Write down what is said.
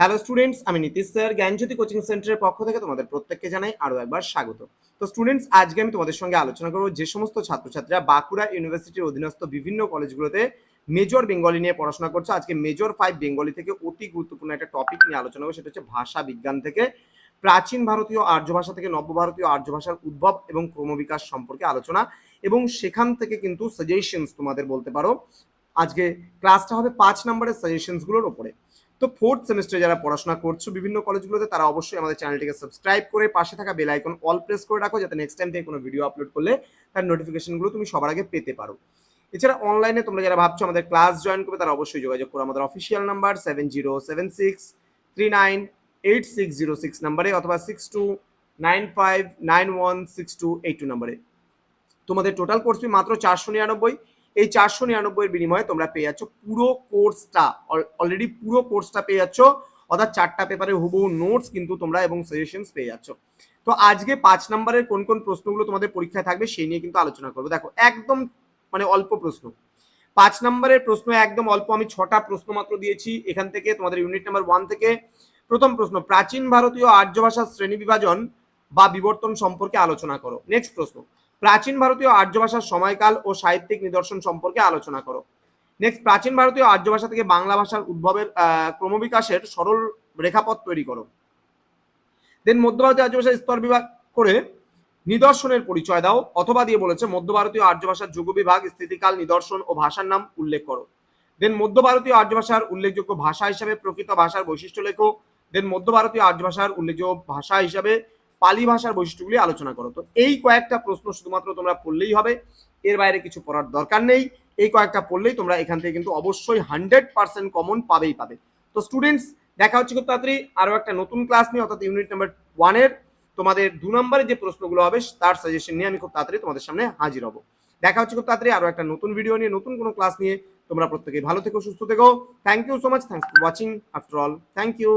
Hello students আমি Nitish sir জ্ঞানজ্যোতি coaching সেন্টারের পক্ষ থেকে তোমাদের প্রত্যেককে জানাই আরও একবার স্বাগত। তো স্টুডেন্টস আজকে আমি তোমাদের সঙ্গে আলোচনা করব যে সমস্ত ছাত্রছাত্রীরা বাঁকুড়া ইউনিভার্সিটির অধীনস্থ বিভিন্ন কলেজগুলোতে মেজর বেঙ্গলি নিয়ে পড়াশোনা করছ। আজকে মেজর ফাইভ বেঙ্গলি থেকে অতি গুরুত্বপূর্ণ একটা টপিক নিয়ে আলোচনা করব, সেটা হচ্ছে ভাষা বিজ্ঞান থেকে। প্রাচীন ভারতীয় আর্য ভাষা থেকে নব্য ভারতীয় আর্য ভাষার উদ্ভব এবং ক্রমবিকাশ সম্পর্কে আলোচনা এবং সেখান থেকে কিন্তু সাজেশনস তোমাদের বলতে পারো। আজকে ক্লাসটা হবে পাঁচ নম্বরের সাজেশনসগুলোর ওপরে। তো ফোর্থ সেমিস্টারে যারা পড়াশোনা করছ বিভিন্ন কলেজগুলোতে তারা অবশ্যই আমাদের চ্যানেলটিকে সাবস্ক্রাইব করে পাশে থাকা বেল আইকন অল প্রেস করে রাখো, যাতে নেক্সট টাইম থেকে কোনো ভিডিও আপলোড করলে তার নোটিফিকেশনগুলো তুমি সবার আগে পেতে পারো। এছাড়া অনলাইনে তোমরা যারা ভাবছ আমাদের ক্লাস জয়েন করবে, তারা অবশ্যই যোগাযোগ করো আমাদের official number seven zero seven six three nine eight six zero six নাম্বারে অথবা six two nine five nine one six two eight two নাম্বারে তোমাদের টোটাল কোর্স ফি মাত্র চারশো নিরানব্বই। এই চারশো নিরানব্বইয়ের বিনিময়ে তোমরা পেয়ে যাচ্ছ পুরো কোর্সটা অলরেডি পুরো কোর্সটা পেয়ে যাচ্ছ। অর্থাৎ চারটা পেপারে হুবহু নোটস কিন্তু তোমরা এবং সাজেশনস পেয়ে যাচ্ছ। তো আজকে পাঁচ নম্বরের কোন কোন প্রশ্নগুলো তোমাদের পরীক্ষায় থাকবে সেই নিয়ে কিন্তু আলোচনা করব। দেখো, একদম মানে অল্প প্রশ্ন। পাঁচ নম্বরের প্রশ্ন একদম অল্প, আমি ছটা প্রশ্ন মাত্র দিয়েছি এখান থেকে, তোমাদের ইউনিট নাম্বার ওয়ান থেকে। প্রথম প্রশ্ন, প্রাচীন ভারতীয় আর্য ভাষার শ্রেণি বিভাজন বা বিবর্তন সম্পর্কে আলোচনা করো। নেক্সট প্রশ্ন প্রাচীন ভারতীয় আর্য ভাষার সময়কাল ও সাহিত্যিক নিদর্শন সম্পর্কে আলোচনা করো। নেক্সট প্রাচীন ভারতীয় আর্য ভাষা থেকে বাংলা ভাষার উদ্ভবের ক্রমবিকাশের সরল রেখাপথ তৈরি করো। দেন মধ্য ভারতীয় আর্য ভাষার স্তর বিভাগ করে নিদর্শনের পরিচয় দাও, অথবা দিয়ে বলেছে মধ্য ভারতীয় আর্য ভাষার যুগ বিভাগ, স্থিতিকাল, নিদর্শন ও ভাষার নাম উল্লেখ করো। দেন মধ্য ভারতীয় আর্য ভাষার উল্লেখযোগ্য ভাষা হিসাবে প্রকৃত ভাষার বৈশিষ্ট্য লেখো। দেন মধ্য ভারতীয় আর্য ভাষার উল্লেখযোগ্য ভাষা হিসাবে পালি ভাষার বৈশিষ্ট্যগুলি আলোচনা করো। তো এই কয়েকটা প্রশ্ন শুধুমাত্র তোমরা পড়লেই হবে, এর বাইরে কিছু পড়ার দরকার নেই। এই কয়েকটা পড়লেই তোমরা এখান থেকে কিন্তু অবশ্যই হান্ড্রেড পার্সেন্ট কমন পাবেই পাবে। তো স্টুডেন্টস দেখা হচ্ছে খুব তাড়াতাড়ি আরও একটা নতুন ক্লাস নিয়ে, অর্থাৎ ইউনিট নাম্বার ওয়ানের তোমাদের দু নম্বরে যে প্রশ্নগুলো হবে, তার সাজেশন নিয়ে আমি খুব তাড়াতাড়ি তোমাদের সামনে হাজির হব। দেখা হচ্ছে খুব তাড়াতাড়ি আরও একটা নতুন ভিডিও নিয়ে, নতুন কোনো ক্লাস নিয়ে। তোমরা প্রত্যেকে ভালো থেকো, সুস্থ থেকো। Thank you so much thanks for watching after all thank you